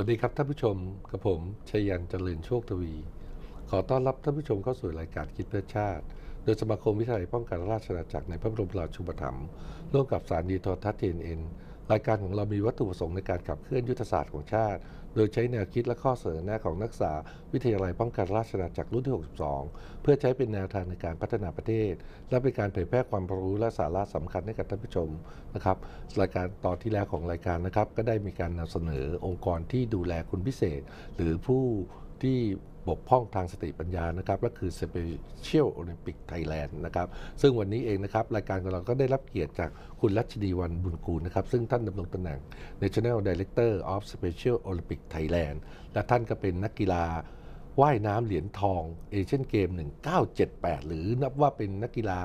สวัสดีครับท่านผู้ชมกับผมชัยยันเจริญโชคทวี ขอต้อนรับท่านผู้ชมเข้าสู่รายการคิดเพื่อชาติ โดยสมาคมวิทยาลัยป้องกันราชอาณาจักรในพระบรมราชูปถัมภ์ร่วมกับสารดีโทรทัศน์ทีเอ็นรายการของเรามีวัตถุประสงค์ในการขับเคลื่อนยุทธศาสตร์ของชาติ โดยใช้แนวคิดและข้อเสนอแนะของนักศึกษาวิทยาลัยป้องกันราชนาณาจักรรุ่นที่ 62 เพื่อใช้เป็นแนวทางในการพัฒนาประเทศ และเป็นการเผยแพร่ความรู้และสาระสำคัญให้กับท่านผู้ชมนะครับรายการตอนที่แล้วของรายการนะครับ ก็ได้มีการนำเสนอองค์กรที่ดูแลคุณพิเศษ หรือผู้ที่ บกพร่องทางสติปัญญานะครับและคือ Special Olympic Thailand นะครับซึ่งวันนี้เองนะครับรายการของเราก็ได้รับเกียรติจากคุณรัชดีวันบุญกูลนะครับซึ่งท่านดำรงตำแหน่ง National Director of Special Olympic Thailand และท่านก็เป็นนักกีฬาว่ายน้ำเหรียญทองเอเชียนเกม 1978 หรือนับว่าเป็นนักกีฬา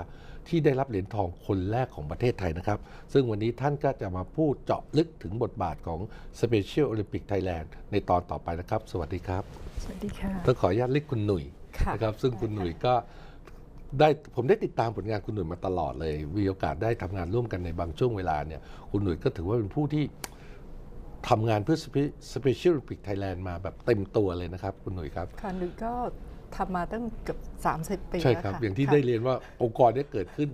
ที่ได้รับเหรียญทองคนแรกของประเทศไทยนะครับ ซึ่งวันนี้ท่านก็จะมาพูดเจาะลึกถึงบทบาทของ Special Olympic Thailand ในตอนต่อไปนะครับ สวัสดีครับ สวัสดีค่ะต้องขออนุญาตเรียกคุณหนุ่ยค่ะนะครับ ซึ่งคุณหนุ่ยก็ได้ผมได้ติดตามผลงานคุณหนุ่ยมาตลอดเลย มีโอกาสได้ทำงานร่วมกันในบางช่วงเวลาเนี่ย คุณหนุ่ยก็ถือว่าเป็นผู้ที่ทำงานเพื่อ Spe- Special Olympic Thailand มาแบบเต็มตัวเลยนะครับ คุณหนุ่ยครับค่ะหนูก็ ทำมาตั้งเกือบ 30 ปีใช่แล้วครับค่ะอย่างที่ค่ะได้เรียนว่าองค์กรเนี้เกิดขึ้น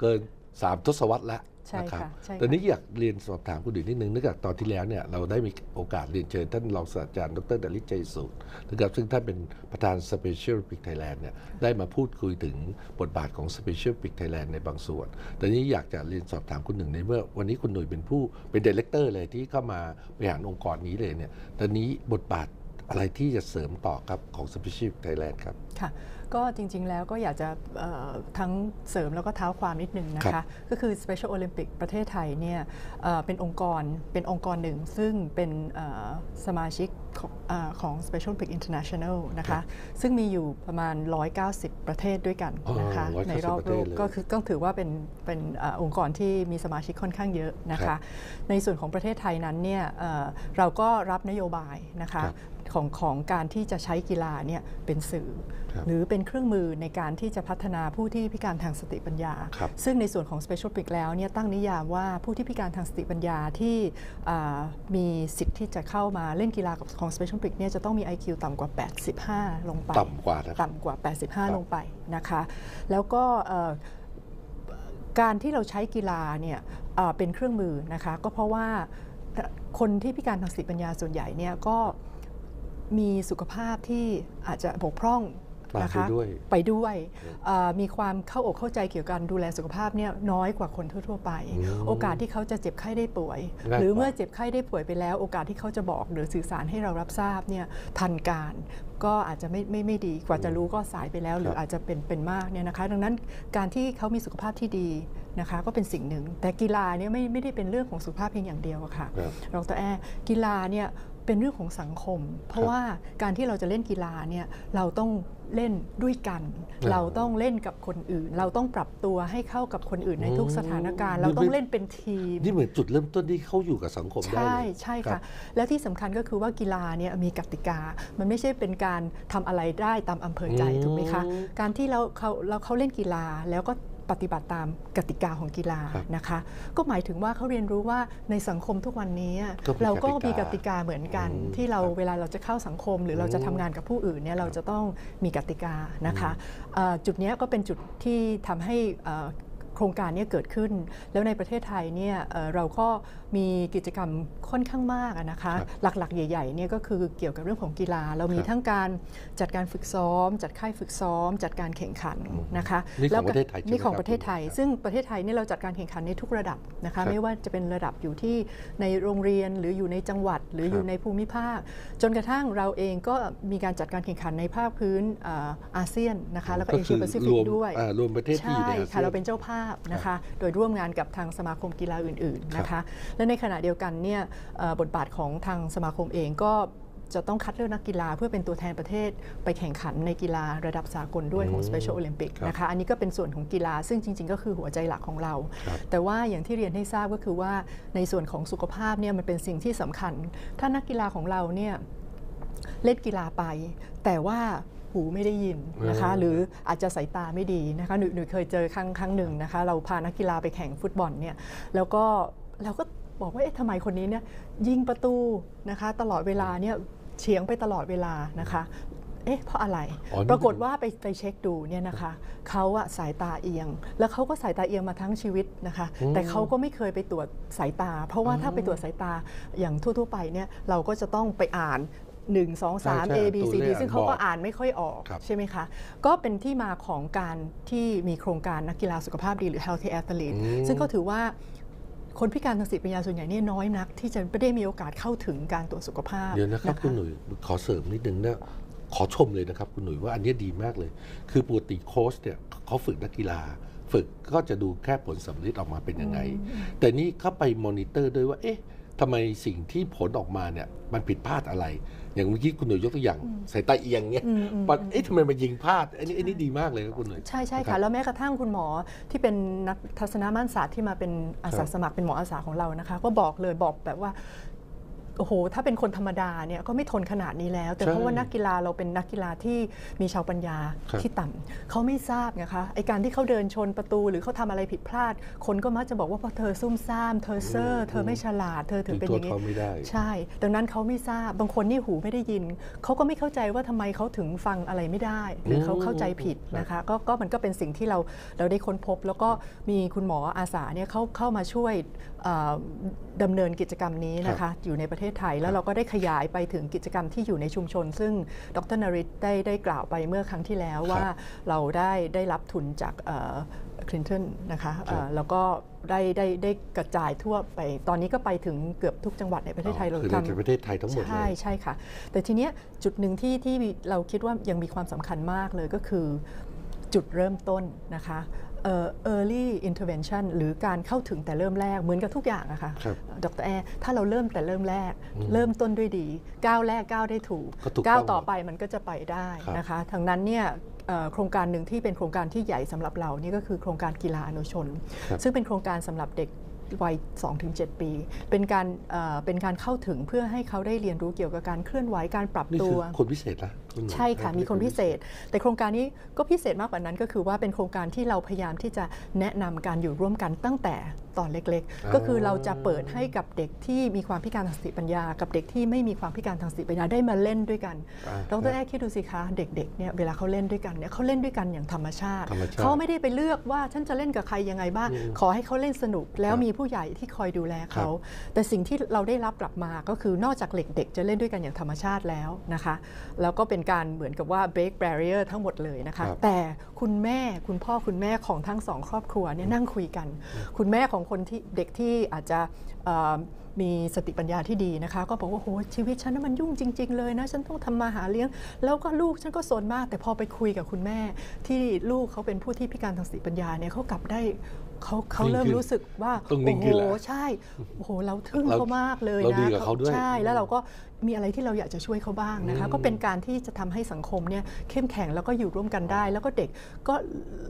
เกิน 3 ทศวรรษแล้วใช่นะครัค่ะใช่ค่ะตอนนี้อยากเรียนสอบถามคุณหนุ่ยนิดนึงเนื่องจากตอนที่แล้วเนี่ยเราได้มีโอกาสเรียนเชิญท่านรองศาสตราจารย์ดรดลิตใจสูตรนะครับซึ่งท่านเป็นประธาน Special Olympic Thailand เนี่ยได้มาพูดคุยถึงบทบาทของ Special Olympic Thailand ในบางส่วนตอนนี้อยากจะเรียนสอบถามคุณหนึ่งในเมื่อวันนี้คุณหนุ่ยเป็นผู้เป็นดีเลกเตอร์เลยที่เข้ามาบริหารองค์กรนี้เลยเนี่ยตอนนี้บทบาท อะไรที่จะเสริมต่อครับของ Special Olympic Thailand ครับ ค่ะ ก็จริง ๆ แล้วก็อยากจะเอ่อทั้งเสริมแล้วก็เท้าความนิดนึงนะครัคะบก็คือ Special Olympic ประเทศไทยเนี่ยเอ่อเป็นองค์กรเป็นองค์กรหนึ่ง ซึ่งเป็นเอ่อสมาชิกของเออของ Special Olympic International นะครัคะบซึ่งมีอยู่ประมาณ 190 ประเทศด้วยกันอ๋อนะคะ190ในรอบประโลเทศกเลยก็คือต้องถือว่าเป็นเป็นเออองค์กรที่มีสมาชิกค่อนข้างเยอะนะครัคะบในส่วนของประเทศไทยนั้นเนี่ยเอ่อเราก็รับนโยบายนะคะครับ ของของการที่จะใช้กีฬาเนี่ยเป็นสื่อครับหรือเป็นเครื่องมือในการที่จะพัฒนาผู้ที่พิการทางสติปัญญาครับซึ่งในส่วนของ Special Olympic แล้วเนี่ยตั้งนิยามว่าผู้ที่พิการทางสติปัญญาที่อ่ามีสิทธิ์ที่จะเข้ามาเล่นกีฬากับของ Special Olympic เนี่ยจะต้องมี IQ ต่ำกว่า 85 ลงไป ต่ำกว่านะครับต่ำกว่าครับ85 ลงไปนะคะแล้วก็เอ่อการที่เราใช้กีฬาเนี่ยเอ่อเป็นเครื่องมือนะคะก็เพราะว่าคนที่พิการทางสติปัญญาส่วนใหญ่เนี่ยก็ มีสุขภาพที่อาจจะบกพร่องนะคะไปด้วยไปด้วยเอ่อมีความเข้าอกเข้าใจเกี่ยวกับการดูแลสุขภาพเนี่ยน้อยกว่าคนทั่ว ๆ ไปอืมโอกาสที่เขาจะเจ็บไข้ได้ป่วยง่ายกว่าหรือเมื่อเจ็บไข้ได้ป่วยไปแล้ว โอกาสที่เขาจะบอกหรือสื่อสารให้เรารับทราบเนี่ยทันการก็อาจจะไม่ไม่ไม่ดีกว่าจะรู้ก็สายไปแล้ว หรืออาจจะเป็นเป็นมากเนี่ยนะคะ ดังนั้นการที่เขามีสุขภาพที่ดีนะคะ ก็เป็นสิ่งหนึ่ง แต่กีฬาเนี่ยไม่ไม่ได้เป็นเรื่องของสุขภาพเพียงอย่างเดียวอะค่ะครับดรแอร์กีฬาเนี่ย เป็นเรื่องของสังคม เพราะว่าการที่เราจะเล่นกีฬาเนี่ยเราต้องเล่นด้วยกันอ่าเราต้องเล่นกับคนอื่น เราต้องปรับตัวให้เข้ากับคนอื่นในทุกอืมสถานการณ์นี่เราต้องเป็นเล่นเป็นทีมนี่เหมือนจุดเริ่มต้นที่เขาอยู่กับสังคมได้ใช่เลยใช่รัค่ะบและที่สำคัญก็คือว่ากีฬาเนี่ยมีกติกา มันไม่ใช่เป็นการทำอะไรได้ตามอำเภอใจอืมถูกไหมคะ การที่เราเขาเราเขาเล่นกีฬาแล้วก็ ปฏิบัติตามกติกาของกีฬาครับนะคะ ก็หมายถึงว่าเขาเรียนรู้ว่าในสังคมทุกวันนี้ก็มีเราก็กติกามีมีกติกาเหมือนกันอืมที่เราครับเวลาเราจะเข้าสังคม หรือเราจะทำงานกับผู้อื่นเนี่ยเราจะต้องมีกติกานะคะเอ่อจุดเนี้ยก็เป็นจุดที่ทำให้เอ่อโครงการเนี้เกิดขึ้น แล้วในประเทศไทยเนี่ยเอ่อเราก็ มีกิจกรรมค่อนข้างมากอะนะคะครับหลักๆ ใหญ่ๆเนี่ยก็คือเกี่ยวกับเรื่องของกีฬา เรามีครับทั้งการจัดการฝึกซ้อม จัดค่ายฝึกซ้อม จัดการแข่งขันนะคะนี่ของแล้วก็ประเทศไทยใช่ไหมนี่ของครับประเทศไทยครับซึ่งประเทศไทยเนี่ยเราจัดการแข่งขันในทุกระดับนะครัคะบไม่ว่าจะเป็นระดับอยู่ที่ในโรงเรียนหรืออยู่ในจังหวัด หรือครับอยู่ในภูมิภาค จนกระทั่งเราเองก็มีการจัดการแข่งขันในภาคพื้นเอ่ออาเซียนนะคะแล้วก็เอเชียแปซิฟิรกวมด้วยอ่ารวมประเทศที่อยู่ใช่ในอาเซียนค่ะเราเป็นเจ้าภาพนะคะ โดยร่วมงานกับทางสมาคมกีฬาอื่นๆนะคะและในขณะเดียวกันเนี่ยเอ่อบทบาทของทางสมาคมเองก็จะต้องคัดเลือกนักกีฬาเพื่อเป็นตัวแทนประเทศไปแข่งขันในกีฬาระดับสากลด้วยของอืม Special Olympic ครับนะคะ อันนี้ก็เป็นส่วนของกีฬาซึ่งจริง ๆ ก็คือหัวใจหลักของเราครับแต่ว่าอย่างที่เรียนให้ทราบก็คือว่าในส่วนของสุขภาพเนี่ยมันเป็นสิ่งที่สำคัญ ถ้านักกีฬาของเราเนี่ยเล่นกีฬาไป แต่ว่าหูไม่ได้ยินนะคะอืมหรืออาจจะสายตาไม่ดีนะคะหนูหนูเคยเจอครั้งครั้งหนึ่งนะคะ เราพานักกีฬาไปแข่งฟุตบอลเนี่ยแล้วก็เราก็ บอกว่าเอ๊ะทำไมคนนี้เนี่ยยิงประตูนะคะ ตลอดเวลาเนี่ยเฉียงไปตลอดเวลานะคะเอ๊ะเพราะอะไรอ๋อนี่ปรากฏว่าไปไปเช็คดูเนี่ยนะคะ เขาอะสายตาเอียง แล้วเขาก็สายตาเอียงมาทั้งชีวิตนะคะ แต่เขาก็ไม่เคยไปตรวจสายตา เพราะว่าถ้าไปตรวจสายตาอย่างทั่ว ๆ ไปเนี่ยเราก็จะต้องไปอ่าน1 2ใช่3ใช่ A B ตัว C เล D ขซึ่งเขาบอกก็อ่านไม่ค่อยออกครับใช่ไหมคะ ก็เป็นที่มาของการที่มีโครงการนักกีฬาสุขภาพดีหรือ Healthy Athlete อืมซึ่งก็ถือว่า คนพิการทางสติปัญญาส่วนใหญ่เนี่ยน้อยนัก ที่จะไม่ได้มีโอกาสเข้าถึงการตรวจสุขภาพเดี๋ยวนะครับะคุณหนุ่ยขอเสริมนิดนึงนะขอชมเลยนะครับคุณหนุ่ยว่าอันนี้ดีมากเลย คือปกติโค้ชเนี่ยเขาฝึกนักกีฬา ฝึกก็จะดูแค่ผลสำลิดออกมาเป็นยังไง แต่นี่เข้าไปมอนิเตอร์ด้วยว่าเอ๊ะทำไมสิ่งที่ผลออกมาเนี่ยมันผิดพลาดอะไร อย่างเมื่อกี้คุณหนุ่ยยกตัวอย่างสายตาเอียงเนี่ยอืมอืมปัดเอ๊ะทำไมมันยิงพลาดอันนี้อันนี้ดีมากเลยครับคุณหนุ่ยใช่ใช่นะครัค่ะบแล้วแม้กระทั่งคุณหมอที่เป็นนักทัศนม่านศาสตร์ที่มาเป็นอาสาครับสมัครเป็นหมออาสาของเรานะคะ ก็บอกเลยบอกแบบว่า โอ้โห ถ้าเป็นคนธรรมดาเนี่ยก็ไม่ทนขนาดนี้แล้ว แต่ใช่เพราะว่านักกีฬาเราเป็นนักกีฬาที่มีชาวปัญญาครับที่ต่ำเขาไม่ทราบนะคะไอการที่เขาเดินชนประตูหรือเขาทำอะไรผิดพลาด คนก็มักจะบอกว่าเพราะเธอซุ่มซ่าม เธอเซอร์ เธอไม่ฉลาด เธอถึงเป็นอย่างถือโทษเขาไม่ได้ใช่ ดังนั้นเขาไม่ทราบ บางคนนี่หูไม่ได้ยิน เขาก็ไม่เข้าใจว่าทำไมเขาถึงฟังอะไรไม่ได้ หรือเขาเข้าใจผิดนะคะก็ก็มันก็เป็นสิ่งที่เราเราได้ค้นพบ แล้วก็มีคุณหมออาสาเนี่ยเข้าเข้ามาช่วยเอ่อ ดำเนินกิจกรรมนี้นะคะอยู่ในประเทศไทยแล้วเราก็ได้ขยายไปถึงกิจกรรมที่อยู่ในชุมชน ซึ่งดรนริตได้ได้กล่าวไปเมื่อครั้งที่แล้วว่าเราได้ได้รับทุนจากคลินตันนะคะเอ่อแล้วก็ได้ได้ได้กระจายทั่วไป ตอนนี้ก็ไปถึงเกือบทุกจังหวัดในประเทศไทยเราคือทำในประเทศไทยทั้งหมดเลใช่ยใช่ค่ะ แต่ทีเนี้ยจุดหนึ่งที่ที่เราคิดว่ายังมีความสำคัญมากเลยก็คือจุดเริ่มต้นนะคะเอ่อ early intervention หรือการเข้าถึงแต่เริ่มแรกเหมือนกับทุกอย่างอะค่ะครับดรแอร์ถ้าเราเริ่มแต่เริ่มแรก เริ่มต้นด้วยดีก้าวแรกก้าวได้ถูกก็ถูกก้าวต้องต่อไปมันก็จะไปได้ครับนะคะทางนั้นเนี่ยเอ่อโครงการหนึ่งที่เป็นโครงการที่ใหญ่สำหรับเรานี่ก็คือโครงการกีฬาอนุชนครับซึ่งเป็นโครงการสำหรับเด็กวัย 2-7 ปี เป็นการเอ่อเป็นการเข้าถึงเพื่อให้เขาได้เรียนรู้เกี่ยวกับการเคลื่อนไหวการปรับนี่ตัคือวคนพิเศษนะณหนุ่ย ใช่ค่ะมีคนพิเศษ แต่โครงการนี้ก็พิเศษมากกว่านั้นก็คือว่าเป็นโครงการที่เราพยายามที่จะแนะนำการอยู่ร่วมกันตั้งแต่ตอนเล็กอ๋อๆก็คือเราจะเปิดให้กับเด็กที่มีความพิการทางสติปัญญา กับเด็กที่ไม่มีความพิการทางสติปัญญาได้มาเล่นด้วยกันอ่าดรแอร์คิดดูสิคะเด็กๆเนี่ยเวลาเขาเล่นด้วยกันเนี่ยเขาเล่นด้วยกันอย่างธรรมชาติธรรมชาติ เขาไม่ได้ไปเลือกว่าฉันจะเล่นกับใครยังไงบ้าง ขอให้เขาเล่นสนุกแล้วครับมีผู้ใหญ่ที่คอยดูแลเขาครับแต่สิ่งที่เราได้รับกลับมาก็คือนอกจากเด็กๆจะเล่นด้วยกันอย่างธรรมชาติแล้วนะคะ แล้วก็เป็นการเหมือนกับว่า break barrier ทั้งหมดเลยนะคะครับแต่คุณแม่คุณพ่อคุณแม่ของทั้งสองครอบครัวเนี่ยนั่งคุยกัน คุณแม่ของคนที่เด็กที่อาจจะเอ่อมีสติปัญญาที่ดีนะคะ ก็บอกว่าโหชีวิตฉันน่ะมันยุ่งจริง ๆ เลยนะ ฉันต้องทำมาหาเลี้ยง แล้วก็ลูกฉันก็สนมาก แต่พอไปคุยกับคุณแม่ ที่ลูกเขาเป็นผู้ที่พิการทางสติปัญญาเนี่ยเขากลับได้ เขาเขาเริ่มรู้สึกว่าต้องนิ่โอ้งโหขึ้นแล้วใช่โอ้โหเราทึ่งเราเขามากเลยเรานะดีกับเขาด้วยใช่แล้วเราก็มีอะไรที่เราอยากจะช่วยเขาบ้างนะคะอืมก็เป็นการที่จะทำให้สังคมเนี่ยเข้มแข็งแล้วก็อยู่ร่วมกันได้ แล้วก็เด็กก็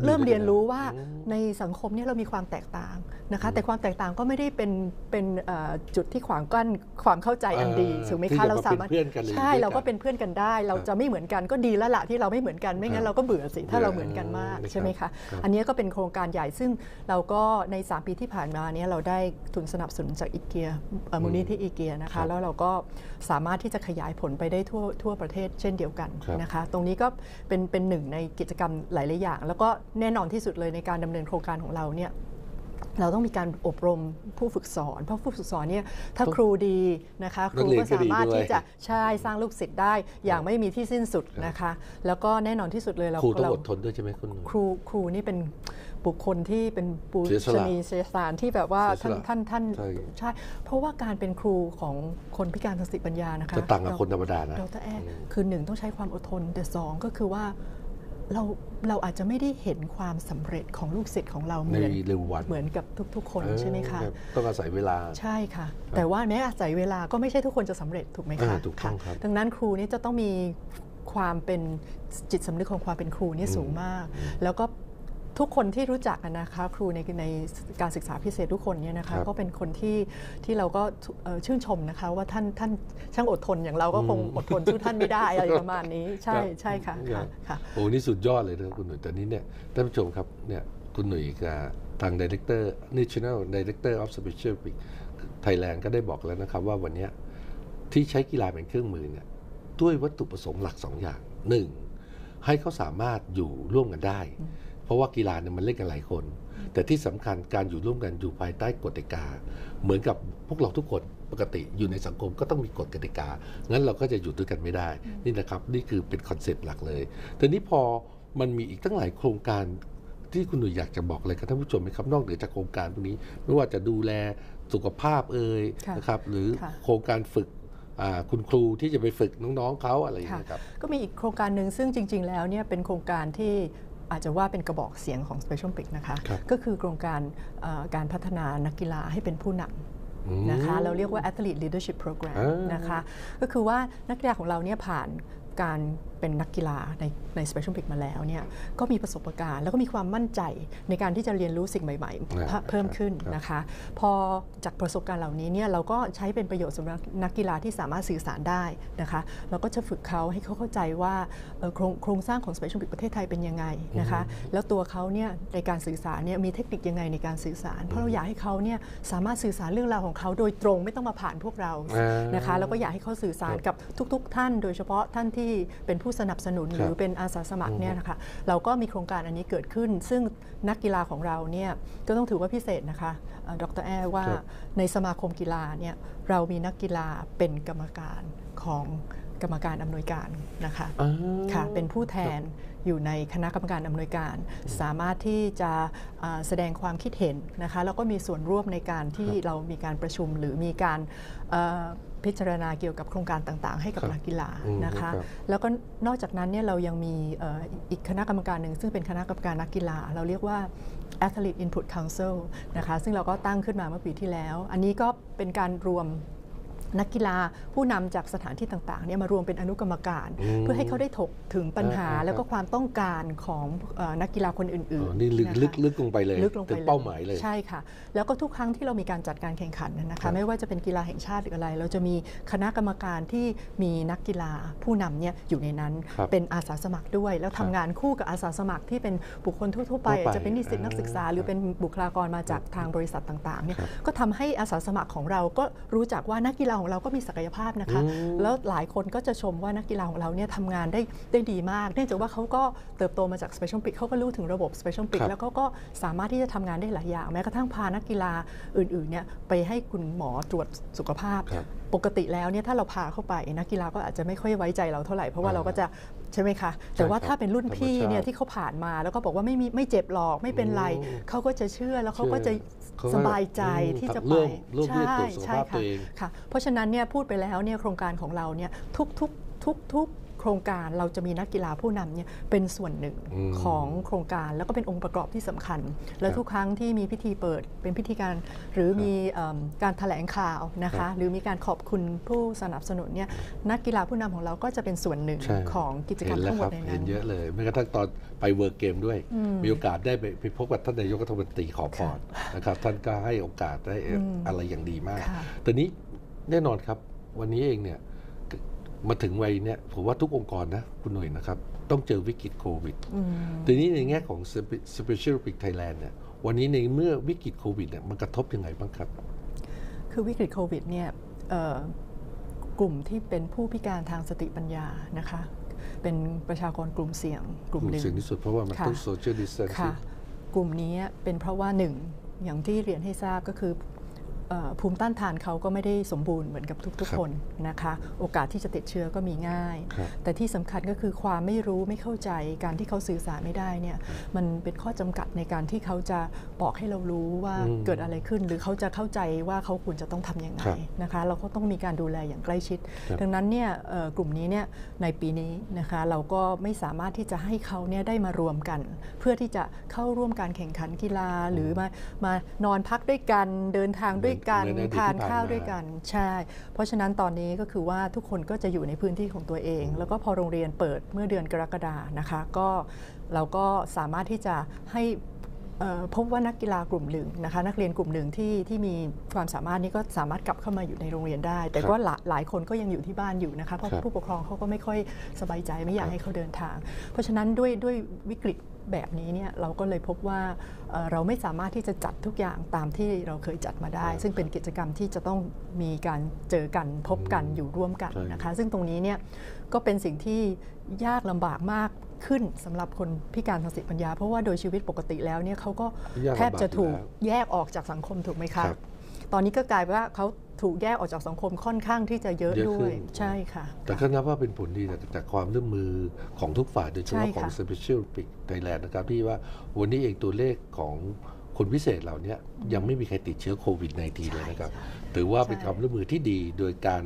เริ่มเรียนรู้ว่าอืมในสังคมเนี่ยเรามีความแตกต่างนะคะ แต่ความแตกต่างก็ไม่ได้เป็นเป็นเอ่อจุดที่ขวางกั้นความเข้าใจอันดีอ่าถูกไหมที่คะจะเรามาสาเป็นมารถเพื่อนกันหรือใช่ด้วยกันเราก็เป็นเพื่อนกันได้ เราจะไม่เหมือนกันก็ดีแล้วละที่เราไม่เหมือนกันไม่งั้นเราก็เบื่อสิถ้าเราเหมือนกันมากครับใช่ไหมคะครับอันนี้ก็เป็นโครงการใหญ่ซึ่งเราก็ใน 3 ปีที่ผ่านมาเนี้เราได้ทุนสนับสนุนจากอีเกียมูลนิธิอีเกียนะครัคะบแล้วเราก็สามารถที่จะขยายผลไปได้ทั่วทั่วประเทศเช่นเดียวกันครับนะคะ ตรงนี้ก็เป็นเป็นหนึ่งในกิจกรรมหลาย ๆ อย่าง แล้วก็แน่นอนที่สุดเลยในการดำเนินโครงการของเราเนี่ยเราต้องมีการอบรมผู้ฝึกสอน เพราะผู้ฝึกสอนเนี่ยถ้าครูดีนะคะคนัรูกเรียนก็สามารถก็ดีด้วยที่จะใช่สร้างลูกศิษย์ได้อย่างไม่มีที่สิ้นสุดนะคะ แล้วก็แน่นอนที่สุดเลยเราครูต้องเราอดทนด้วยใช่ไหมคุณหนุ่ยครูครูนี่เป็น บุคคลที่เป็นปูเสียสชละนีเสียสารที่แบบว่าเสีท่ายนสละท่านท่านใช่ใช่ เพราะว่าการเป็นครูของคนพิการทางสติปัญญานะคะจะต่างกับคนธรรมดานะดรแอร์คือหนึ่งต้องใช้ความอดทน แต่สองก็คือว่าเราเราอาจจะไม่ได้เห็นความสำเร็จของลูกศิษย์ของเราเหในมือนเร็ววันเหมือนกับทุก ๆ คนเออใช่ไหมคะรับต้องอาศัยเวลาใช่ค่ะ แต่ว่าแม้อาศัยเวลาก็ไม่ใช่ทุกคนจะสำเร็จถูกไหมคะอ่าถูกต้องครับดังนั้นครูนี่จะต้องมีความเป็นจิตสำนึกของความเป็นครูนี่สูงมาก แล้วก็ ทุกคนที่รู้จักกันนะคะครูในในการศึกษาพิเศษทุกคนเนี่ยนะครัคะบก็เป็นคนที่ที่เราก็เอ่อชื่นชมนะคะว่าท่านท่านช่างอดทนอย่างเราก็คงอดทนสู้ท่านไม่ได้อะไรประมาณนี้ ใช่ครับใช่ค่ะครัค่ะบค่ะโอ้นี่สุดยอดเลยนะครับคุณหนุ่ยแต่นี้เนี่ยท่านผู้ชมครับเนี่ยคุณหนุ่ยกับทาง Director National Director of Special Olympics ไทยแลนด์ก็ได้บอกแล้วนะครับว่าวันเนี้ยที่ใช้กีฬาเป็นเครื่องมือเนี่ยด้วยวัตถุประสงค์หลักสองอย่างหนึ่งให้เขาสามารถอยู่ร่วมกันได้ เพราะว่ากีฬาเนี่ยมันเล่นกันหลายคน แต่ที่สำคัญการอยู่ร่วมกันอยู่ภายใต้กฎกติกา เหมือนกับพวกเราทุกคนปกติอยู่ในสังคมก็ต้องมีกฎกติกา งั้นเราก็จะอยู่ด้วยกันไม่ได้ นี่นะครับ นี่คือเป็นคอนเซปต์หลักเลยทีนี้พอมันมีอีกตั้งหลายโครงการที่คุณหนุ่ยอยากจะบอกอะไรกับท่านผู้ชมไหมครับ นอกเหนือจากโครงการพวกนี้ ไม่ว่าจะดูแลสุขภาพเอ่ยค่ะนะครับ หรือค่ะโครงการฝึกอ่าคุณครูที่จะไปฝึกน้องๆเขาอะไรอย่างค่ะเงี้ยครับ ก็มีอีกโครงการหนึ่งซึ่งจริง ๆ แล้วเนี่ยเป็นโครงการที่ อาจจะว่าเป็นกระบอกเสียงของ Special Olympics นะคะครับก็คือโครงการเอ่อการพัฒนานักกีฬาให้เป็นผู้นำนะคะเราเรียกว่า Athlete Leadership Program อ่านนะคะก็คือว่านักกีฬาของเราเนี่ยผ่านการ เป็นนักกีฬาในใน Special Olympics มาแล้วเนี่ยก็มีประสบการณ์ แล้วก็มีความมั่นใจในการที่จะเรียนรู้สิ่งใหม่อ่าๆเพิ่มขึ้นครับนะคะ พอจากประสบการณ์เหล่านี้เนี่ยเราก็ใช้เป็นประโยชน์สำหรับนักกีฬาที่สามารถสื่อสารได้นะคะเราก็จะฝึกเขาให้เขาเข้าใจว่าเอ่อโครงโครงสร้างของ Special Olympics ประเทศไทยเป็นยังไงนะคะแล้วตัวเขาเนี่ยในการสื่อสารเนี่ยมีเทคนิคยังไงในการสื่อสาร เพราะเราอยากให้เขาเนี่ยสามารถสื่อสารเรื่องราวของเขาโดยตรงไม่ต้องมาผ่านพวกเราอ่านนะคะแล้วก็อยากให้เขาสื่อสารกับทุก ๆ ท่าน โดยเฉพาะท่านที่เป็นผู้สนับสนุนครับหรือเป็นอาสาสมัครเนี่ยนะคะเราก็มีโครงการอันนี้เกิดขึ้น ซึ่งนักกีฬาของเราเนี่ยก็ต้องถือว่าพิเศษนะคะเอ่อดรแอร์ว่าครับในสมาคมกีฬาเนี่ยเรามีนักกีฬาเป็นกรรมการของกรรมการอำนวยการนะคะอ่าค่ะเป็นผู้แทนอยู่ในคณะกรรมการอำนวยการ สามารถที่จะอ่าแสดงความคิดเห็นนะคะแล้วก็มีส่วนร่วมในการที่เรามีการประชุมหรือมีการเอ่อ พิจารณาเกี่ยวกับโครงการต่างๆ ให้กับครับนักกีฬาอืมนะคะครับแล้วก็นอกจากนั้นเนี่ยเรายังมีเอ่ออีกคณะกรรมการหนึ่งซึ่งเป็นคณะกรรมการนักกีฬา เราเรียกว่า Athlete Input Council นะคะซึ่งเราก็ตั้งขึ้นมาเมื่อปีที่แล้ว อันนี้ก็เป็นการรวม นักกีฬาผู้นำจากสถานที่ต่างๆเนี่ยมารวมเป็นอนุกรรมการอืมเพื่อให้เขาได้ถกถึงปัญหาอ่าๆแล้วก็ความต้องการของเอ่อนักกีฬาคนอื่อ๋นอๆนี่ลึกนะคะลึกลึกลงไปเลยลึกลงไปถึงเป้าหมายเลยใช่ค่ะ แล้วก็ทุกครั้งที่เรามีการจัดการแข่งขันนะครัคะบไม่ว่าจะเป็นกีฬาแห่งชาติหรืออะไร เราจะมีคณะกรรมการที่มีนักกีฬาผู้นำเนี่ยอยู่ในนั้นครับเป็นอาสาสมัครด้วย แล้วครัทำบงานคู่กับอาสาสมัครที่เป็นบุคคลทั่วๆไปทั่วไปจะเป็นนิสิตนักศึกษา หรือครับเป็นบุคลากรมาจากทางบริษัทต่างๆเนี่ยครับก็ทำให้อาสาสมัครของเราก็รู้จักว่านักกีฬาของเราก็มีศักยภาพนะคะอืมแล้วหลายคนก็จะชมว่านักกีฬาของเราเนี่ยทำงานได้ได้ดีมาก เนื่องจากว่าเขาก็เติบโตมาจาก Special Olympics เขาก็รู้ถึงระบบ Special ค Olympics รับแล้วเขาก็สามารถที่จะทำงานได้หลายอย่าง แม้กระทั่งพานักกีฬาอื่นๆเนี่ยไปให้คุณหมอตรวจสุขภาพครับปกติแล้วเนี่ยถ้าเราพาเข้าไปนักกีฬาก็อาจจะไม่ค่อยไว้ใจเราเท่าไหร่เพราะว่าอ่าเราก็จะ ใช่ไหมคะ แต่ว่าใช่ครับถ้าเป็นรุ่นพี่ธรรมชาติเนี่ยที่เขาผ่านมาแล้วก็บอกว่าไม่มีไม่เจ็บหรอกไม่เป็นไรอืมเขาก็จะเชื่อแล้วเขาก็จะเขาก็สบายใจอืมที่จะร่ไปวมร่วมที่จะตรวจสุขใช่ภาพค่ะตัวเองค่ะ เพราะฉะนั้นเนี่ยพูดไปแล้วเนี่ยโครงการของเราเนี่ยทุกทุกทุกทุก โครงการเราจะมีนักกีฬาผู้นำเนี่ยเป็นส่วนหนึ่งอืมของโครงการแล้วก็เป็นองค์ประกอบที่สำคัญ และครับทุกครั้งที่มีพิธีเปิดเป็นพิธีการหรือมีเอิ่มการแถลงข่าวนะครัคะบหรือมีการขอบคุณผู้สนับสนุนเนี่ยนักกีฬาผู้นำของเราก็จะเป็นส่วนหนึ่งใช่ของกิจกรรมเห็นแล้ทั้วงหมคดรับในเห็นั้นนเยอะเลยแม้กระทั่งตอนไปเวิร์กเกมด้วยอืมมีโอกาสได้ไปไปพบกับท่านนายกรัฐมนตรีขอพรนะครับท่านก็ให้โอกาสได้อืมอะไรอย่างดีมากค่ะแต่นี้แน่นอนครับวันนี้เองเนี่ย มาถึงวัยเนี่ยผมว่าทุกองค์กรนะคุณหน่วยนะครับ ต้องเจอวิกฤตโควิดอืมทีนี้ในแง่ของ Special Olympics Thailand เนี่ยวันนี้ในเมื่อวิกฤตโควิดเนี่ยมันกระทบยังไงบ้างครับ คือวิกฤตโควิดเนี่ยเอ่อกลุ่มที่เป็นผู้พิการทางสติปัญญานะคะ เป็นประชากรกลุ่มเสี่ยง กลุ่มหนึ่งสิ่งที่สุดเพราะว่ามันค่ะต้อง social ค่ะ distancing กลุ่มนี้เป็นเพราะว่าหนึ่งอย่างที่เรียนให้ทราบก็คือเอ่อ ภูมิต้านทานเขาก็ไม่ได้สมบูรณ์เหมือนกับทุกครับๆคนนะคะ โอกาสที่จะติดเชื้อก็มีง่ายครับแต่ที่สำคัญก็คือความไม่รู้ไม่เข้าใจการที่เขาสื่อสารไม่ได้เนี่ยมันเป็นข้อจำกัดในการที่เขาจะบอกให้เรารู้ว่าอืมเกิดอะไรขึ้น หรือเขาจะเข้าใจว่าเขาควรจะต้องทำยังไงครับนะคะ เราก็ต้องมีการดูแลอย่างใกล้ชิดครับดังนั้นเนี่ยเอ่อกลุ่มนี้เนี่ยในปีนี้นะคะเราก็ไม่สามารถที่จะให้เขาเนี่ยได้มารวมกัน เพื่อที่จะเข้าร่วมการแข่งขันกีฬาหรือมามานอนพักด้วยกันเดินทางด้วยกันเหมือนในอดีตทานที่ผ่านข้าวมาด้วยกันใช่ เพราะฉะนั้นตอนนี้ก็คือว่าทุกคนก็จะอยู่ในพื้นที่ของตัวเอง แล้วก็พอโรงเรียนเปิดเมื่อเดือนกรกฎานะคะ ก็เราก็สามารถที่จะให้เอ่อพบว่านักกีฬากลุ่มหนึ่งนะคะนักเรียนกลุ่มหนึ่งที่ที่มีความสามารถนี้ก็สามารถกลับเข้ามาอยู่ในโรงเรียนได้ แต่ครับก็หลายหลายคนก็ยังอยู่ที่บ้านอยู่นะคะเพราะครับผู้ปกครองเขาก็ไม่ค่อยสบายใจไม่อยาคกรับให้เขาเดินทาง เพราะฉะนั้นด้วยด้วยวิกฤต แบบนี้เนี่ยเราก็เลยพบว่าเอ่อเราไม่สามารถที่จะจัดทุกอย่างตามที่เราเคยจัดมาได้ครับซึ่งเป็นกิจกรรมที่จะต้องมีการเจอกันพบกันอยู่ร่วมกันใช่นะคะ ซึ่งตรงนี้เนี่ยก็เป็นสิ่งที่ยากลำบากมากขึ้นสำหรับคนพิการทางสติปัญญา เพราะว่าโดยชีวิตปกติแล้วเนี่ยเขาก็ยากลำบากแทบจะถูกอยู่แล้วแยกออกจากสังคมถูกไหมคะครับ ตอนนี้ก็กลายเป็นว่าเขาถูกแยกออกจากสังคมค่อนข้างที่จะเยอะเยอะด้ขึ้วนยใช่ค่ะ แต่ก็นับว่าเป็นผลดีจากจากความร่วมมือของทุกฝ่ายโดยเฉใช่พาะค่ะของ Special Olympic Thailand นะครับที่ว่าวันนี้เองตัวเลขของคนพิเศษเหล่านี้ยังไม่มีใครติดเชื้อโควิด -19 เลยนะครับ ถือว่าเป็นความร่วมมือที่ดีโดยการ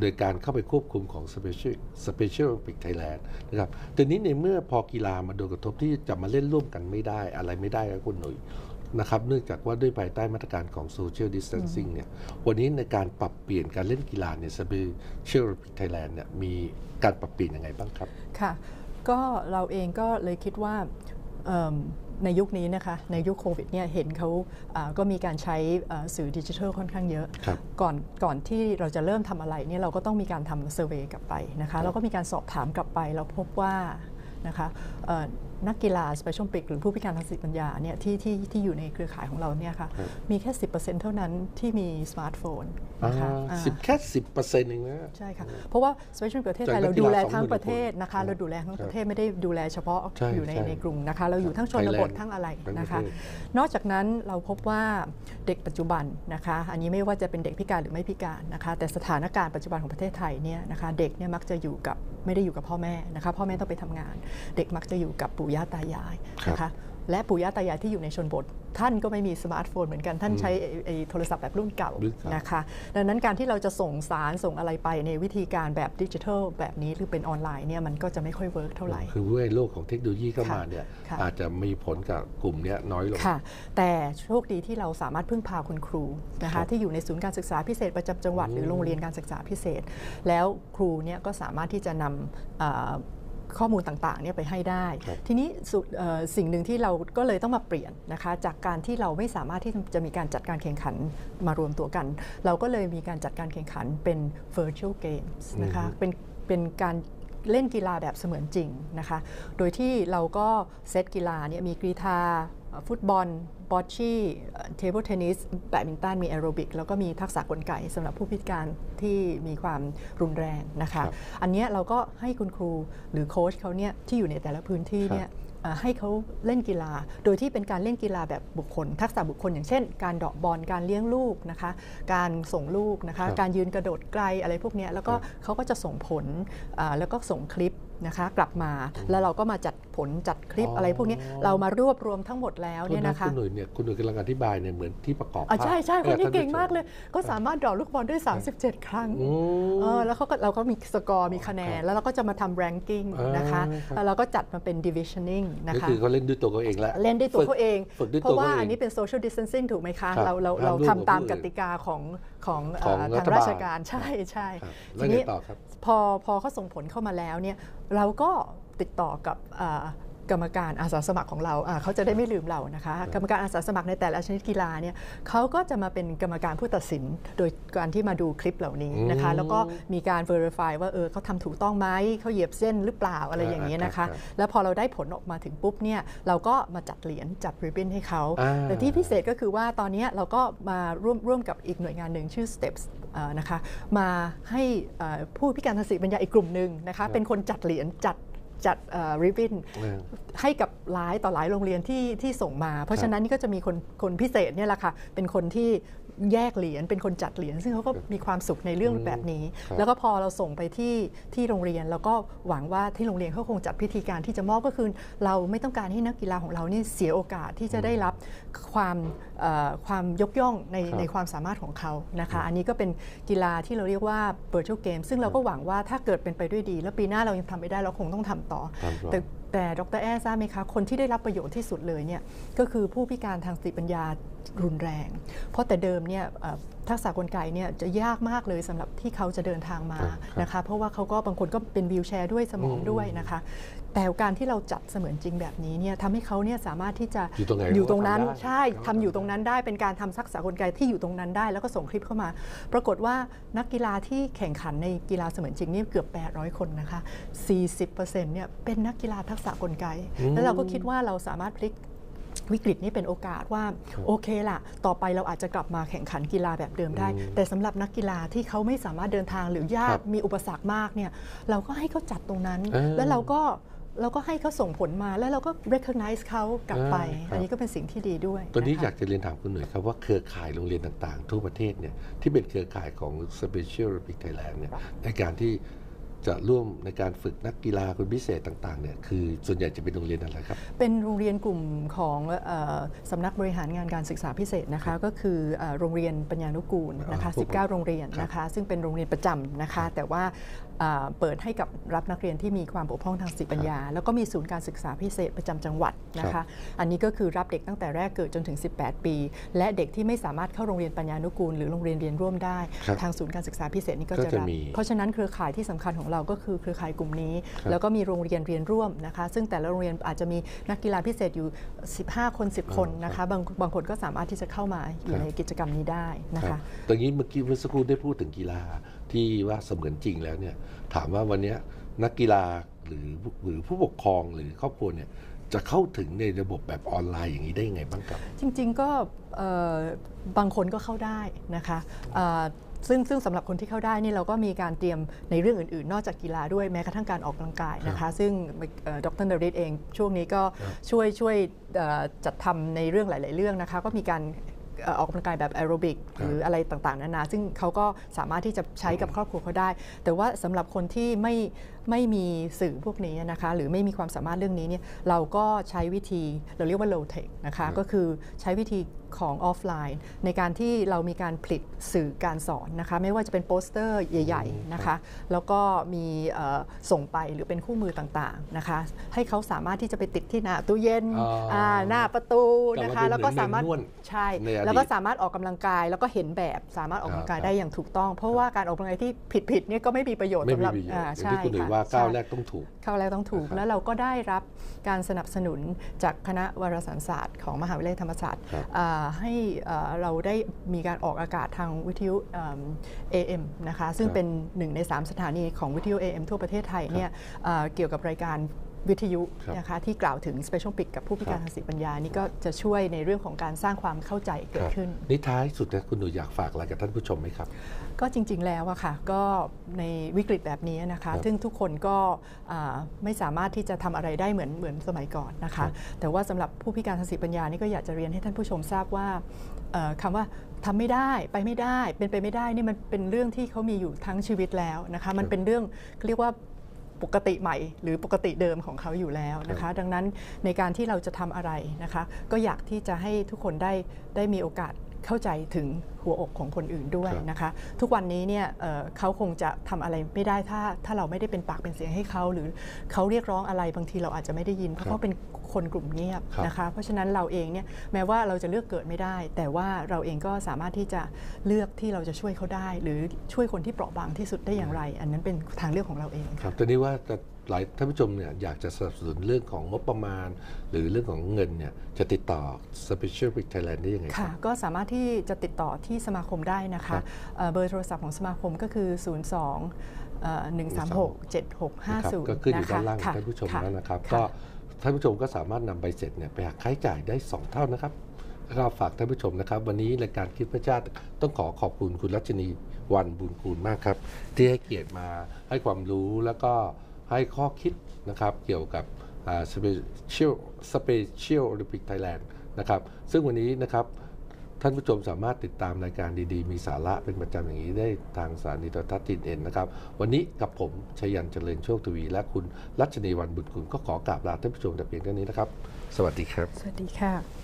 โดยการเข้าไปควบคุมของ Special Special Olympic Thailand นะครับแต่นี้ในเมื่อพอกีฬามาโดนกระทบที่จะมาเล่นร่วมกันไม่ได้อะไรไม่ได้ครับคุณหนุ่ย นะครับเนื่องจากว่าด้วยภายใต้มาตรการของ Social Distancing เนี่ยวันนี้ในการปรับเปลี่ยนการเล่นกีฬาเนี่ย Special Olympic Thailand เนี่ยมีการปรับเปลี่ยนยังไงบ้างครับ ค่ะ ก็เราเองก็เลยคิดว่าเอิ่มในยุคนี้นะคะในยุคโควิดเนี่ยเห็นเขาอ่าก็มีการใช้อ่าสื่อดิจิทัลค่อนข้างเยอะครับก่อนก่อนที่เราจะเริ่มทำอะไรเนี่ยเราก็ต้องมีการทำเซอร์เวยกลับไปนะครัคะบแล้วก็มีการสอบถามกลับไป เราพบว่า นะคะเอ่อนักกีฬา Special Olympic หรือผู้พิการทางสติปัญญาเนี่ยที่ที่ที่อยู่ในเครือข่ายของเราเนี่ยค่ะครับมีแค่ 10%เท่านั้นที่มีสมาร์ทโฟนนะคะอ่าอ่าสิบแค่สิบเปอร์เซ็นต์เองนะใช่ค่ะ เพราะว่า Special ประเทศไทยจากนัเรากกีฬาดูแล20,000ทั้งประเทศคนนะคะครับเราดูแลทั้งครับประเทศไม่ได้ดูแลเฉพาะใช่อยู่ในใช่ในกรุงนะคะเราอยู่ทั้งชนบท Thailand ทั้งอะไรทั้งนะคะประเทศนอกจากนั้นเราพบว่าเด็กปัจจุบันนะคะอันนี้ไม่ว่าจะเป็นเด็กพิการหรือไม่พิการนะคะแต่สถานการณ์ปัจจุบันของประเทศไทยเนี่ยนะคะเด็กเนี่ยมักจะอยู่กับไม่ได้อยู่กับพ่อแม่นะคะพ่อแม่ต้องไปทำงานเด็กมักจะอยู่กับปู่ย่าตายายนะคะและปู่ย่าตายายที่อยู่ในชนบท ท่านก็ไม่มีสมาร์ทโฟนเหมือนกันท่านใช้ไอ้ไอ้โทรศัพท์แบบรุ่นเก่ารุ่นเก่านนะคะ ดังนั้นการที่เราจะส่งสารส่งอะไรไปในวิธีการแบบดิจิทัลแบบนี้หรือเป็นออนไลน์เนี่ยมันก็จะไม่ค่อยเวิร์กเท่าไหร่ คือด้วยโลกของเทคโนโลยีเข้าค่ะมาเนี่ยค่ะอาจจะมีผลกับกลุ่มเนี้ยน้อยลงค่ะแต่โชคดีที่เราสามารถพึ่งพาคุณครูนะครัคะบที่อยู่ในศูนย์การศึกษาพิเศษประจำจังหวัดอืมหรือโรงเรียนการศึกษาพิเศษ แล้วครูเนี่ยก็สามารถที่จะนำเอ่อ ข้อมูลต่างๆเนี่ยไปให้ได้ครับทีนี้สุดเอ่อสิ่งหนึ่งที่เราก็เลยต้องมาเปลี่ยนนะคะจากการที่เราไม่สามารถที่จะมีการจัดการแข่งขันมารวมตัวกัน เราก็เลยมีการจัดการแข่งขันเป็น virtual games นะคะอืมเป็นเป็นการเล่นกีฬาแบบเสมือนจริงนะคะ โดยที่เราก็เซตกีฬาเนี่ยมีกรีธาเอ่อ ฟุตบอลบอชชี่เทเบิลเทนนิสแบดมินตันมีแอโรบิก แล้วก็มีทักษะกลไกสำหรับผู้พิการที่มีความรุนแรงนะคะครับอันเนี้ยเราก็ให้คุณครูหรือโค้ชเขาเนี่ยที่อยู่ในแต่ละพื้นที่เนี่ยเอ่อให้เขาเล่นกีฬา โดยที่เป็นการเล่นกีฬาแบบบุคคล ทักษะบุคคล อย่างเช่น การเดาะบอล การเลี้ยงลูกนะคะ การส่งลูกนะคะครับการยืนกระโดดไกลอะไรพวกเนี้ยแล้วก็ครับเขาก็จะส่งผลอ่าแล้วก็ส่งคลิป นะคะกลับมาแล้วเราก็มาจัดผลจัดคลิปอ๋อออะไรพวกนี้เรามารวบรวมทั้งหมดแล้วเนี่ยนะคะคุณหนุ่ยเนี่ยคุณหนุ่ยกำลังอธิบายเนี่ยเหมือนที่ประกอบอะภาพใช่ใช่คนนี้ให้บเก่งท่มากเลย ก็สามารถดรอลูกบอลได้ 37 ครั้งอืมเออแล้วเขาก็เราก็มีสกอร์มีคะแนนครับแล้วเราก็จะมาทำ ranking อ่านนะคะครับแล้วเราก็จัดมาเป็น divisioning นะนี่คะคือเขาเล่นด้วยตัวเขาเองแล้วเล่นด้วยตัวเขาเองฝึกด้วยเพตัวราะว่าเขาเองอันนี้เป็น social distancing ถูกไหมคะครับเราเราห้ามเราร่วมกับทำตามผู้กอื่นติกาของ ของของเอ่อรัทาฐงบาลราชการใช่ใช่ครับทีแล้วไงนี้ต่อครับพอพอเขาส่งผลเข้ามาแล้วเนี่ยเราก็ติดต่อกับอ่า กรรมการอาสาสมัครของเราอ่าเขาจะได้ไม่ลืมเรานะคะ กรรมการอาสาสมัครในแต่ละชนิดกีฬาเนี่ยเขาก็จะมาเป็นกรรมการผู้ตัดสิน โดยการที่มาดูคลิปเหล่านี้นะคะอืมแล้วก็มีการ verify ว่าเออเขาทำถูกต้องไหมเขาเหยียบเส้นหรือเปล่าอะไรอย่างนี้ยนะคะครับแล้วพอเราได้ผลออกมาถึงปุ๊บเนี่ยเราก็มาจัดเหรียญจัดริบบิ้นให้เขาอ่าแต่ที่พิเศษก็คือว่าตอนนี้เราก็มาร่วมร่วมกับอีกหน่วยงานหนึ่งชื่อ Steps เอ่อนะคะมาให้เอ่อผู้พิการทางสติปัญญาอีกกลุ่มหนึ่งนะคะเป็นคนจัดเหรียญจัด จัดริบบิ้นอ่าให้กับหลายต่อหลายโรงเรียนที่ที่ส่งมา เพราะฉะนั้นนี่ก็จะมีคนคนพิเศษเนี่ยแหละค่ะเป็นคนที่ แยกเหรียญเป็นคนจัดเหรียญซึ่งเขาก็มีความสุขในเรื่องอืมแบบนี้ครับแล้วก็พอเราส่งไปที่ที่โรงเรียนแล้วก็หวังว่าที่โรงเรียนเขาคงจัดพิธีการที่จะมอบก็คือ เราไม่ต้องการให้นักกีฬาของเรานี่เสียโอกาสที่จะได้รับความเอ่อความยกย่องในครับในความสามารถของเขานะคะ อันนี้ก็เป็นกีฬาที่เราเรียกว่า virtual game ซึ่งเราก็หวังว่าถ้าเกิดเป็นไปด้วยดี แล้วปีหน้าเรายังทำไม่ได้เราคงต้องทำต่อตามต่อ แต่แต่ดรแอร์ทราบไหมคะ คนที่ได้รับประโยชน์ที่สุดเลยเนี่ยก็คือผู้พิการทางสติปัญญา รุนแรง เพราะแต่เดิมเนี่ยเอ่อทักษะกลไกเนี่ยจะยากมากเลยสำหรับที่เขาจะเดินทางมาครับครับนะคะ เพราะว่าเขาก็บางคนก็เป็นวีลแชร์ด้วยสมองอืมด้วยนะคะ แต่การที่เราจัดเสมือนจริงแบบนี้เนี่ยทำให้เขาเนี่ยสามารถที่จะอยู่ตรงไหนอยู่ตรงนั้นเขาก็ทำได้ใช่ทำอยู่ตรงนั้นได้เป็นการทำทักษะกลไกที่อยู่ตรงนั้นได้ แล้วก็ส่งคลิปเข้ามา ปรากฏว่านักกีฬาที่แข่งขันในกีฬาเสมือนจริงนี่เกือบ 800 คนนะคะ40%เนี่ยเป็นนักกีฬาทักษะกลไกอืมแล้วเราก็คิดว่าเราสามารถพลิก วิกฤตนี้เป็นโอกาสว่าครับโอเคล่ะ ต่อไปเราอาจจะกลับมาแข่งขันกีฬาแบบเดิมได้อืมแต่สำหรับนักกีฬาที่เขาไม่สามารถเดินทางหรือยาครักบมีอุปสรรคมากเนี่ยเราก็ให้เขาจัดตรงนั้นเออแล้วเราก็เราก็ให้เขาส่งผลมาแล้วเราก็ recognize เขากลับไปเออครับอันนี้ก็เป็นสิ่งที่ดีด้วยตอนนี้ะคะอยากจะเรียนถามคุณหน่อยครับว่าเครือข่ายโรงเรียนต่างๆ ทั่วประเทศเนี่ยที่เป็นเครือข่ายของ Special Olympic Thailand เนี่ยในการที่ จะร่วมในการฝึกนักกีฬาคนพิเศษต่างๆเนี่ยคือส่วนใหญ่จะเป็นโรงเรียนอะไรครับ เป็นโรงเรียนกลุ่มของเออสำนักบริหารงานการศึกษาพิเศษนะคะ ก็คือเอ่อโรงเรียนปัญญานุกูลนะคะอ่าพวก19 โรงเรียนนะคะ ซึ่งเป็นโรงเรียนประจำนะคะ แต่ว่าเอ่อเปิดให้กับรับนักเรียนที่มีความบกพร่องทางสติปัญญา แล้วก็มีศูนย์การศึกษาพิเศษประจำจังหวัดนะครัคะบอันนี้ก็คือรับเด็กตั้งแต่แรกเกิดจนถึง 18 ปี และเด็กที่ไม่สามารถเข้าโรงเรียนปัญญานุกูล หรือโรงเรียนเรียนร่วมได้ครับทางศูนย์การศึกษาพิเศษนี่ก็ก็จะจะรับมีเพราะฉะนั้นเครือข่ายที่สำคัญของเราก็คือเครือข่ายกลุ่มนี้ครับแล้วก็มีโรงเรียนเรียนร่วมนะคะ ซึ่งแต่ละโรงเรียนอาจจะมีนักกีฬาพิเศษอยู่ 15 คน 10 คนนะคะบางบางคนก็สามารถที่จะเข้ามาอยู่ในกิจกรรมนี้ได้นะครัคะบตอนนี้เมื่อกี้เมื่อสักครู่ได้พูดถึงกีฬาที่ว่าเสมือนจริงแล้วเนี่ยถามว่าวันเนี้ยนักกีฬาหรือหรือผู้ปกครองหรือครอบครัวเนี่ยจะเข้าถึงในระบบแบบออนไลน์อย่างนี้ได้ยังไงบ้างครับ จริง ๆ ก็เอ่อบางคนก็เข้าได้นะคะเอ่อ ซึ่งซึ่งสำหรับคนที่เข้าได้นี่เราก็มีการเตรียมในเรื่องอื่นๆ นอกจากกีฬาด้วยแม้กระทั่งการออกกำลังกายนะคะ ซึ่งเอ่อดรนริศเองช่วงนี้ก็ครับช่วยช่วยเอ่อจัดทำในเรื่องหลาย ๆ เรื่องนะคะ ก็มีการเอ่อออกกำลังกายแบบแอโรบิกครับหรืออะไรต่างๆ นานา ซึ่งเขาก็สามารถที่จะใช้กับครอบครัวเขาได้ แต่ว่าสำหรับคนที่ไม่ไม่มีสื่อพวกนี้นะคะ หรือไม่มีความสามารถเรื่องนี้เนี่ยเราก็ใช้วิธีเราเรียกว่า low tech นะคะ ก็คือใช้วิธี ของออฟไลน์ ในการที่เรามีการผลิตสื่อการสอนนะคะไม่ว่าจะเป็นโปสเตอร์ใหญ่ๆนะคะแล้วก็มีเอ่อส่งไปหรือเป็นคู่มือต่างๆนะคะให้เขาสามารถที่จะไปติดที่หน้าตู้เย็นอ๋ออ่าหน้าประตูนะคะกลัแล้บวมาก็เป็นสามารถเมนนวลใช่ในอดีตแล้วก็สามารถออกกำลังกาย แล้วก็เห็นแบบสามารถออกกำลังกายครับได้อย่างถูกต้อง เพราะว่าการออกกำลังกายที่ผิดๆเนี่ยก็ไม่มีประโยชน์ไม่สำมีหรับประโยชน์อ่าอย่างที่คุณหนุ่ยค่ะว่าก้าวใช่แรกต้องถูกเข้าแล้วต้องถูกนะครับแล้วเราก็ได้รับการสนับสนุนจากคณะวารสารศาสตร์ ของมหาวิทยาลัยธรรมศาสตร์ครับอ่าให้อ่าเราได้มีการออกอากาศทางวิทยุเอิ่ม AM นะคะซึ่งครับเป็นหนึ่งใน 3 สถานีของวิทยุ AM ทั่วประเทศไทยเนี่ยอ่าเกี่ยวกับรายการ วิทยุครับนะคะที่กล่าวถึง Special Pick กับผู้พิการครับทางสติปัญญานี่ก็จะช่วยในเรื่องของการสร้างความเข้าใจเกิดขึ้นนี่ท้ายสุดนะคุณหนุ่ยอยากฝากอะไรกับท่านผู้ชมไหมครับ ก็จริง ๆ แล้วอะค่ะก็ในวิกฤตแบบนี้นะครัคะบซึ่งทุกคนก็อ่าไม่สามารถที่จะทำอะไรได้เหมือนเหมือนสมัยก่อนนะครัคะบแต่ว่าสำหรับผู้พิการทางสติปัญญานี่ก็อยากจะเรียนให้ท่านผู้ชมทราบว่าเอ่อคำว่าทำไม่ได้ไปไม่ได้ เป็นไปไม่ได้นี่มันเป็นเรื่องที่เขามีอยู่ทั้งชีวิตแล้วนะคะ มันเป็นเรื่องเรียกว่า ปกติใหม่หรือปกติเดิมของเขาอยู่แล้วนะคะ ดังนั้นในการที่เราจะทำอะไรนะคะ ก็อยากที่จะให้ทุกคนได้ได้มีโอกาส เข้าใจถึงหัวอกของคนอื่นด้วยครับนะคะ ทุกวันนี้เนี่ยเอ่อเขาคงจะทำอะไรไม่ได้ถ้าถ้าเราไม่ได้เป็นปากเป็นเสียงให้เขาหรือเขาเรียกร้องอะไรบางทีเราอาจจะไม่ได้ยิน เพราะเขาเป็นคนกลุ่มเงียบครับนะคะ เพราะฉะนั้นเราเองเนี่ยแม้ว่าเราจะเลือกเกิดไม่ได้ แต่ว่าเราเองก็สามารถที่จะเลือกที่เราจะช่วยเขาได้ หรือช่วยคนที่เปราะบางที่สุดได้อย่างไร อันนั้นเป็นทางเลือกของเราเองครับตอนนี้ว่าจะ หลายท่านผู้ชมเนี่ยอยากจะสนับสนุนเรื่องของงบประมาณ หรือเรื่องของเงินเนี่ยจะติดต่อ Special Big Thailand ได้ยังไงคค่ะรับก็สามารถที่จะติดต่อที่สมาคมได้นะครัคะบเอ่อเบอร์โทรศัพท์ของสมาคมก็คือ 02เอ่อ136นะครับ7650ก็ขึ้นอยู่ด้านล่างของค่ะท่านผู้ชมค่ะแล้วนะครับค่ะก็ท่านผู้ชมก็สามารถนำใบเสร็จเนี่ยไปหักค่าใช้จ่ายได้ 2 เท่านะครับแล้วก็ฝากท่านผู้ชมนะครับ วันนี้รายการคิดเพื่อชาติต้องขอขอบคุณคุณรัชนีวันบุญคูณมากครับ ที่ให้เกียรติมาให้ความรู้แล้วก็ ให้ข้อคิดนะครับเกี่ยวกับอ่า Special Special Olympic Thailand นะครับซึ่งวันนี้นะครับท่านผู้ชมสามารถติดตามรายการดีๆ มีสาระเป็นประจำอย่างนี้ได้ทางสถานีโทรทัศน์ทีเอ็นนะครับ วันนี้กับผมชยันเจริญโชคทวี และคุณรัชนีวันบุญคุณก็ขอกราบลาท่านผู้ชมแต่เพียงเท่านี้นะครับ สวัสดีครับ สวัสดีค่ะ